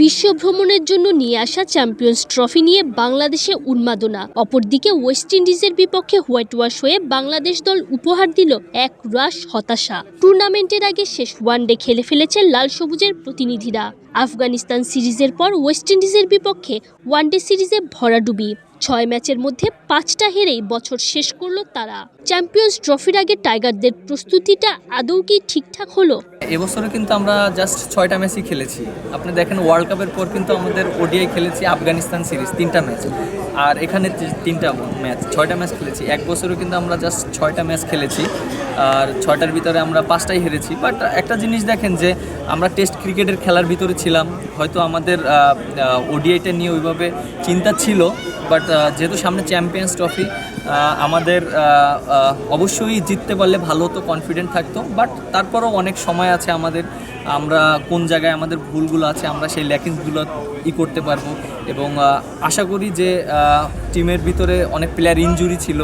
বিশ্ব ভ্রমণের জন্য নিয়ে আসা চ্যাম্পিয়ন্স ট্রফি নিয়ে বাংলাদেশে উন্মাদনা। অপরদিকে ওয়েস্ট ইন্ডিজের বিপক্ষে হোয়াইট ওয়াশ হয়ে বাংলাদেশ দল উপহার দিল এক রাশ হতাশা। টুর্নামেন্টের আগে শেষ ওয়ানডে খেলে ফেলেছে লাল সবুজের প্রতিনিধিরা। আফগানিস্তান সিরিজের পর ওয়েস্ট ইন্ডিজের বিপক্ষে ওয়ানডে সিরিজে ভরাডুবি। ছয় ম্যাচের মধ্যে পাঁচটা হেরেই বছর শেষ করল তারা। চ্যাম্পিয়ন্স ট্রফির আগে টাইগারদের প্রস্তুতিটা আদৌ কি ঠিকঠাক হলো? এবছরে কিন্তু আমরা জাস্ট ছয়টা ম্যাচই খেলেছি। আপনি দেখেন ওয়ার্ল্ড কাপের পর কিন্তু আমাদের ওডিআই খেলেছি আফগানিস্তান সিরিজ তিনটা ম্যাচ। আর এখানে তিনটা ম্যাচ, ছয়টা ম্যাচ খেলেছি। এক বছরও কিন্তু আমরা জাস্ট ছয়টা ম্যাচ খেলেছি। আর ছয়টার ভিতরে আমরা পাঁচটাই হেরেছি। বাট একটা জিনিস দেখেন যে, আমরা টেস্ট ক্রিকেটের খেলার ভিতরে ছিলাম। হয়তো আমাদের ওডিআইটা নিয়ে ওইভাবে চিন্তা ছিল বাট যেহেতু সামনে চ্যাম্পিয়ন্স ট্রফি আমাদের অবশ্যই জিততে পারলে ভালো হতো কনফিডেন্ট থাকতো বাট তারপরও অনেক সময় আছে আমাদের, আমরা কোন জায়গায় আমাদের ভুলগুলো আছে, আমরা সেই ল্যাকিংসগুলো ই করতে পারব, এবং আশা করি যে টিমের ভিতরে অনেক প্লেয়ার ইনজুরি ছিল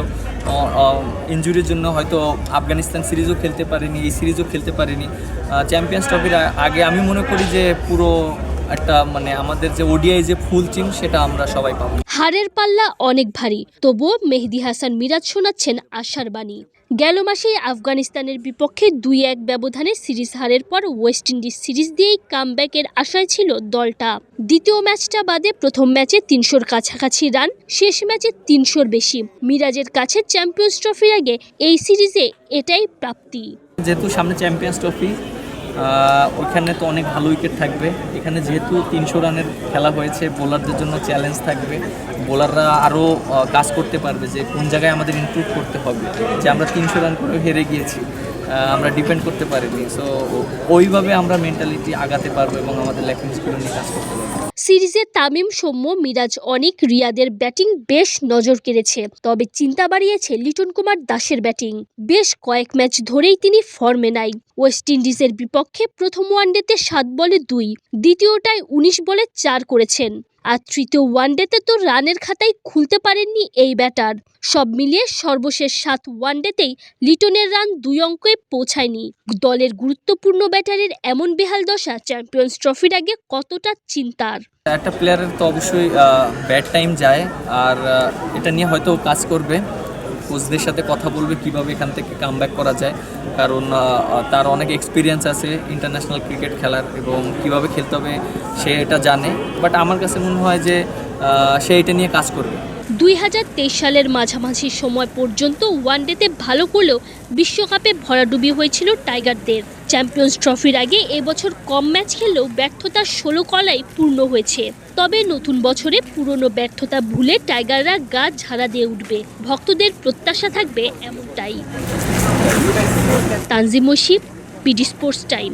ইনজুরির জন্য হয়তো আফগানিস্তান সিরিজও খেলতে পারেনি, এই সিরিজও খেলতে পারেনি। চ্যাম্পিয়ন্স ট্রফির আগে আমি মনে করি যে পুরো একটা মানে আমাদের যে ওডিআই যে ফুল টিম সেটা আমরা সবাই পাবো। হারের পাল্লা অনেক ভারী তবুও মেহেদি হাসান মিরাজ শোনাচ্ছেন আশার বাণী। গেল মাসেই আফগানিস্তানের বিপক্ষে দুই এক ব্যবধানে সিরিজ হারের পর ওয়েস্ট ইন্ডিজ সিরিজ দিয়েই কামব্যাকের আশায় ছিল দলটা। দ্বিতীয় ম্যাচটা বাদে প্রথম ম্যাচে তিনশোর কাছাকাছি রান শেষ ম্যাচে তিনশোর বেশি। মিরাজের কাছে চ্যাম্পিয়ন্স ট্রফির আগে এই সিরিজে এটাই প্রাপ্তি। যেহেতু সামনে চ্যাম্পিয়ন্স ট্রফি ওইখানে তো অনেক ভালো উইকেট থাকবে। এখানে যেহেতু তিনশো রানের খেলা হয়েছে বোলারদের জন্য চ্যালেঞ্জ থাকবে। বোলাররা আরও কাজ করতে পারবে যে কোন জায়গায় আমাদের ইমপ্রুভ করতে হবে। যে আমরা তিনশো রান করে হেরে গিয়েছি আমরা ডিপেন্ড করতে পারিনি। সো ওইভাবে আমরা মেন্টালিটি আগাতে পারব এবং আমাদের ল্যাকিংসগুলো নিয়ে কাজ করতে পারব। সিরিজে তামিম, সৌম্য, মিরাজ অনেক রিয়াদের ব্যাটিং বেশ নজর কেড়েছে, তবে চিন্তা বাড়িয়েছে লিটন কুমার দাসের ব্যাটিং। বেশ কয়েক ম্যাচ ধরেই তিনি ফর্মে নাই। ওয়েস্ট ইন্ডিজের বিপক্ষে প্রথম ওয়ানডেতে সাত বলে দুই, দ্বিতীয়টায় উনিশ বলে চার করেছেন। আর তৃতীয় ওয়ানডেতে তো রানের খাতাই খুলতে পারেননি এই ব্যাটার। সব মিলিয়ে সর্বশেষ সাত ওয়ানডেতেই লিটনের রান দুই অঙ্কে পৌঁছায়নি। দলের গুরুত্বপূর্ণ ব্যাটারের এমন বেহাল দশা চ্যাম্পিয়ন্স ট্রফির আগে কতটা চিন্তার? একটা প্লেয়ারের তো অবশ্যই ব্যাড টাইম যায়, আর এটা নিয়ে হয়তো কাজ করবে। কোচদের সাথে কথা বলবে, কীভাবে এখান থেকে কাম করা যায়। কারণ তার অনেক এক্সপিরিয়েন্স আছে ইন্টারন্যাশনাল ক্রিকেট খেলার এবং কীভাবে খেলতে হবে, সে এটা জানে। বাট আমার কাছে মনে হয় যে সে এটা নিয়ে কাজ করবে। দুই হাজার তেইশ সালের মাঝামাঝি সময় পর্যন্ত ওয়ানডেতে ভালো করলেও বিশ্বকাপে ভরাডুবি হয়েছিল টাইগারদের। চ্যাম্পিয়ন্স ট্রফির আগে এবছর কম ম্যাচ খেললেও ব্যর্থতার ষোলো কলাই পূর্ণ হয়েছে। তবে নতুন বছরে পুরনো ব্যর্থতা ভুলে টাইগাররা গা ঝাড়া দিয়ে উঠবে। ভক্তদের প্রত্যাশা থাকবে এমনটাই। Tanjim Moshib PD sports time.